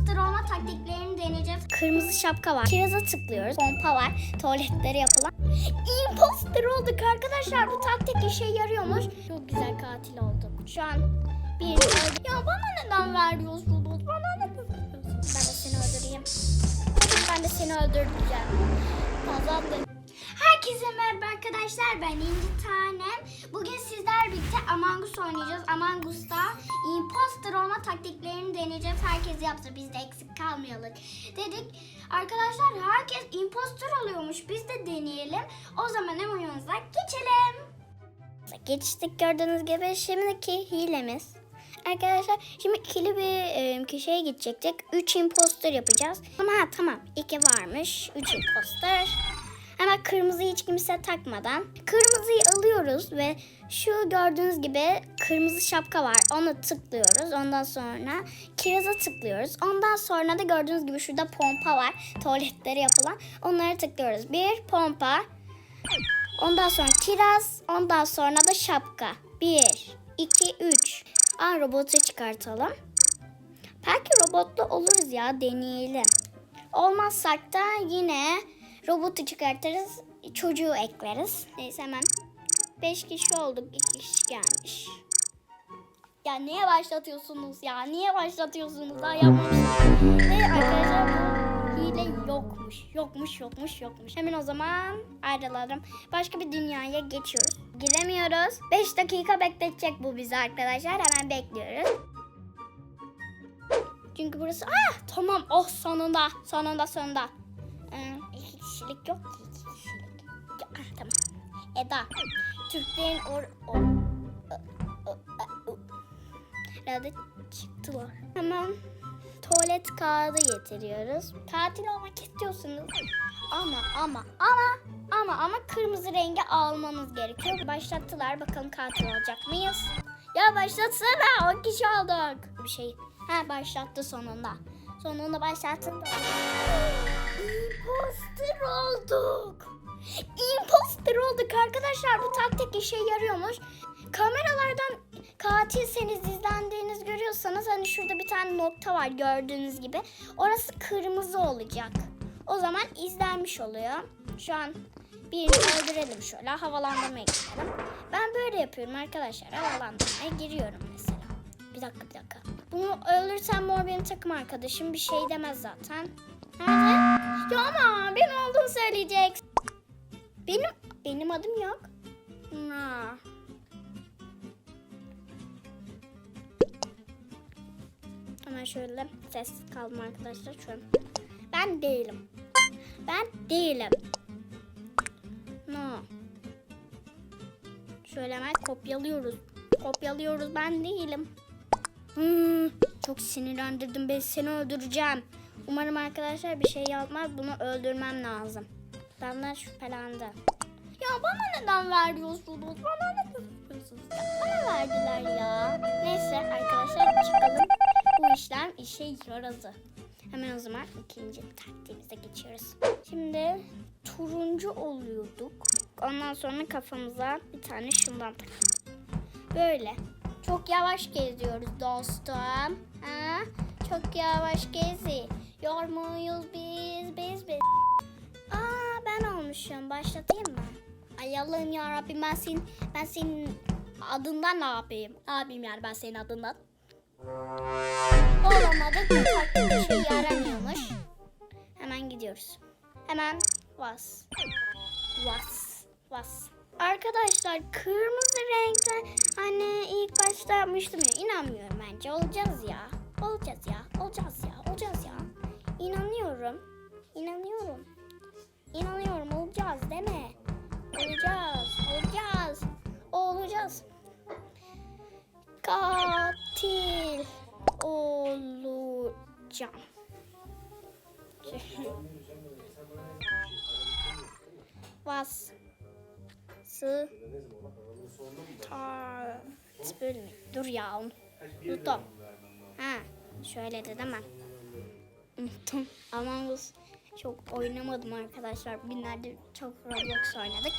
olma taktiklerini deneyeceğiz. Kırmızı şapka var. Kiraza tıklıyoruz. Pompa var. Tuvaletleri yapılan. Imposter olduk arkadaşlar. Bu taktik işe yarıyormuş. Çok güzel katil olduk. Şu an bir Ya bana neden veriyorsunuz? Bana neden veriyorsunuz? Ben de seni öldüreyim. Ben de seni öldüreceğim. Kazandım. Herkese merhaba arkadaşlar. Ben İnci Tanem. Bugün sizler birlikte Among Us oynayacağız. Among Us'ta imposter olma taktiklerini deneyeceğiz. Herkes yapsa biz de eksik kalmayalım dedik. Arkadaşlar herkes imposter oluyormuş. Biz de deneyelim. O zaman hemen oyunumuza geçelim. Geçtik gördüğünüz gibi şimdiki hilemiz. Arkadaşlar şimdi ikili bir e, kişiye gidecektik. 3 imposter yapacağız. Ama tamam 2 varmış. 3 imposter. Hemen kırmızıyı hiç kimse takmadan. Kırmızıyı alıyoruz ve şu gördüğünüz gibi kırmızı şapka var. Onu tıklıyoruz. Ondan sonra kiraza tıklıyoruz. Ondan sonra da gördüğünüz gibi şurada pompa var. Tuvaletleri yapılan. Onları tıklıyoruz. Bir pompa. Ondan sonra kiraz. Ondan sonra da şapka. Bir, iki, üç. Aa robotu çıkartalım. Belki robotlu oluruz ya deneyelim. Olmazsak da yine robotu çıkartırız. Çocuğu ekleriz. Neyse hemen 5 kişi olduk. 2 kişi gelmiş. Ya niye başlatıyorsunuz ya? Niye başlatıyorsunuz? Daha yapmamışsınız. Ve arkadaşlar bu hile yokmuş. Yokmuş, yokmuş, yokmuş. Hemen o zaman ayrılalım. Başka bir dünyaya geçiyoruz. Giremiyoruz. 5 dakika bekletecek bu bizi arkadaşlar. Hemen bekliyoruz. Çünkü burası... Ah tamam. Oh sonunda. Sonunda sonunda. Ee, iki kişilik yok ki. iki kişilik. Ya, ah, tamam. Eda. Türklerin or... or Herhalde çıktılar. Hemen tuvalet kağıdı getiriyoruz. Katil olmak istiyorsunuz. Ama ama ama ama ama kırmızı rengi almanız gerekiyor. Başlattılar. Bakalım katil olacak mıyız? Ya başlatsana. 10 kişi olduk. Bir şey. Ha başlattı sonunda. Sonunda başlattı. Imposter olduk. Imposter olduk arkadaşlar. Bu taktik işe yarıyormuş. Kameralardan katilseniz izlendiğiniz görüyorsanız hani şurada bir tane nokta var gördüğünüz gibi. Orası kırmızı olacak. O zaman izlenmiş oluyor. Şu an birini öldürelim şöyle havalandırmaya gidelim. Ben böyle yapıyorum arkadaşlar. Havalandırmaya giriyorum mesela. Bir dakika bir dakika. Bunu öldürsem mor benim takım arkadaşım bir şey demez zaten. Nerede? Ya ama benim olduğunu söyleyecek. Benim benim adım yok. Ha. Hemen şöyle sessiz kaldım arkadaşlar şu an. Ben değilim. Ben değilim. No. Şöyle hemen kopyalıyoruz. Kopyalıyoruz ben değilim. Hmm, çok sinirlendirdim ben seni öldüreceğim. Umarım arkadaşlar bir şey yapmaz bunu öldürmem lazım. Benden şüphelendi. Ya bana neden veriyorsunuz? Bana neden veriyorsunuz? Bana verdiler ya. Neyse arkadaşlar çıkalım. Bu işlem işe yaradı. Hemen o zaman ikinci taktiğimize geçiyoruz. Şimdi turuncu oluyorduk. Ondan sonra kafamıza bir tane şundan takalım. Böyle. Çok yavaş geziyoruz dostum. Ha? Çok yavaş geziyor muyuz biz biz biz. Aa ben olmuşum. Başlatayım mı? Ay Allah'ım ya Rabbim ben senin ben senin adından ne yapayım? Ne yapayım yani ben senin adından? Olamadık. Bu taktik bir şey yaramıyormuş. Hemen gidiyoruz. Hemen vas. Vas. Vas. Arkadaşlar kırmızı renkten hani ilk başta yapmıştım ya inanmıyorum bence olacağız ya. Olacağız ya. Olacağız ya. Olacağız ya. İnanıyorum. İnanıyorum. İnanıyorum olacağız değil mi? Olacağız. Olacağız. Olacağız. Katil olacağım. Vas. Sı. Ta. Bölme. Dur ya. Unuttum. Ha. Şöyle de mi? Unuttum. Among Us çok oynamadım arkadaşlar. Günlerde çok Roblox oynadık.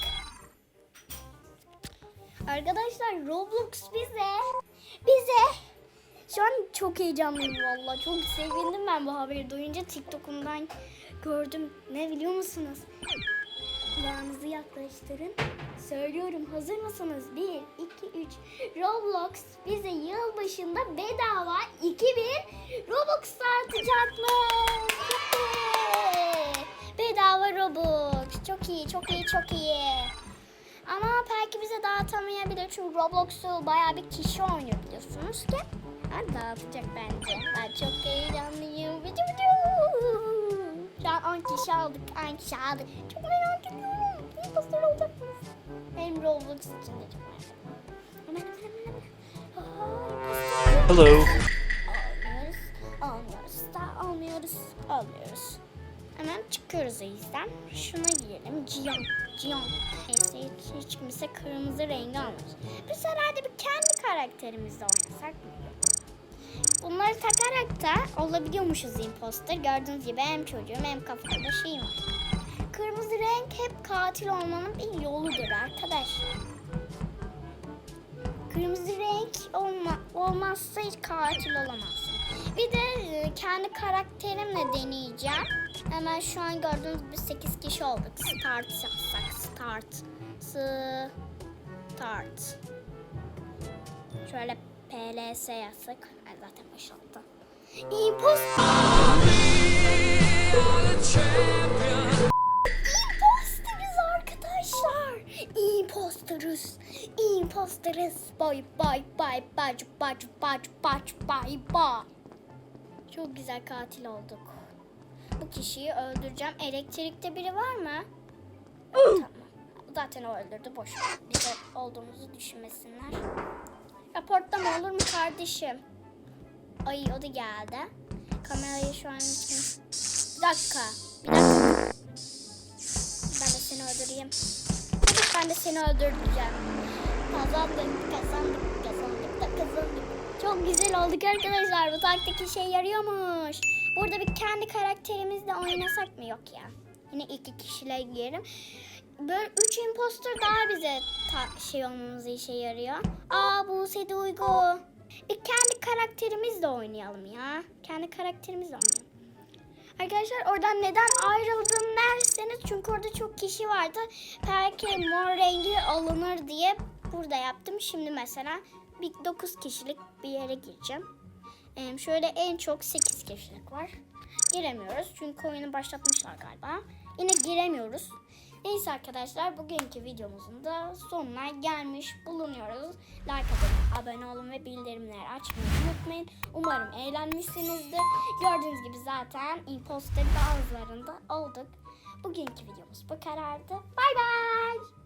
Arkadaşlar Roblox bize bize Şu an çok heyecanlıyım valla. Çok sevindim ben bu haberi duyunca TikTok'umdan gördüm. Ne biliyor musunuz? Kulağınızı yaklaştırın. Söylüyorum hazır mısınız? 1, 2, 3. Roblox bize yılbaşında bedava 2000 Robux dağıtacakmış. Bedava Robux. Çok iyi, çok iyi, çok iyi. Ama belki bize dağıtamayabilir çünkü Roblox'u bayağı bir kişi oynuyor biliyorsunuz ki. Ha, dağıtacak bence. Ben çok heyecanlıyım. 10 kişi aldık, 10 kişi aldık. Çok merak ediyorum. Impostor olacak mıyız? Hem Roblox için de çok merak ediyorum. Hemen hemen hemen. Hello. Almıyoruz, almıyoruz da almıyoruz, almıyoruz. Hemen çıkıyoruz o yüzden. Şuna girelim. Cihan, Cihan. Neyse hiç, hiç kimse kırmızı rengi almış. Biz herhalde bir kendi karakterimizle oynasak mı? Takarak da olabiliyormuşuz imposter. Gördüğünüz gibi hem çocuğum hem kafamda şeyim var. Kırmızı renk hep katil olmanın bir yoludur arkadaşlar. Kırmızı renk olma, olmazsa hiç katil olamazsın. Bir de e, kendi karakterimle deneyeceğim. Hemen şu an gördüğünüz gibi 8 kişi olduk. Start yapsak. Start. Start. Şöyle PLS yazsak. Zaten boşalttı. Imposter. Imposterız arkadaşlar. Imposterız. Imposterız. Bay bay bay bay bay bay bay bay bay. Çok güzel katil olduk. Bu kişiyi öldüreceğim. Elektrikte biri var mı? tamam. Zaten o öldürdü. Boş ver. Bize olduğumuzu düşünmesinler. Raportlama olur mu kardeşim? Ay o da geldi. Kamerayı şu an için... Bir dakika. Bir dakika. Ben de seni öldüreyim. Ben de seni öldüreceğim. Kazandık, kazandık, kazandık da kazandık. Çok güzel olduk arkadaşlar. Bu taktik işe yarıyormuş. Burada bir kendi karakterimizle oynasak mı? Yok ya. Yine iki kişiyle girelim. Böyle üç imposter daha bize şey olmamıza işe yarıyor. Aa Buse Duygu. Bir kendi karakterimizle oynayalım ya. Kendi karakterimizle oynayalım. Arkadaşlar oradan neden ayrıldım derseniz çünkü orada çok kişi vardı. Belki mor rengi alınır diye burada yaptım. Şimdi mesela bir 9 kişilik bir yere gireceğim. Ee, şöyle en çok 8 kişilik var. Giremiyoruz çünkü oyunu başlatmışlar galiba. Yine giremiyoruz. Neyse arkadaşlar bugünkü videomuzun da sonuna gelmiş bulunuyoruz. Like atın, abone olun ve bildirimleri açmayı unutmayın. Umarım eğlenmişsinizdir. Gördüğünüz gibi zaten imposter bazılarında olduk. Bugünkü videomuz bu kadardı. Bay bay.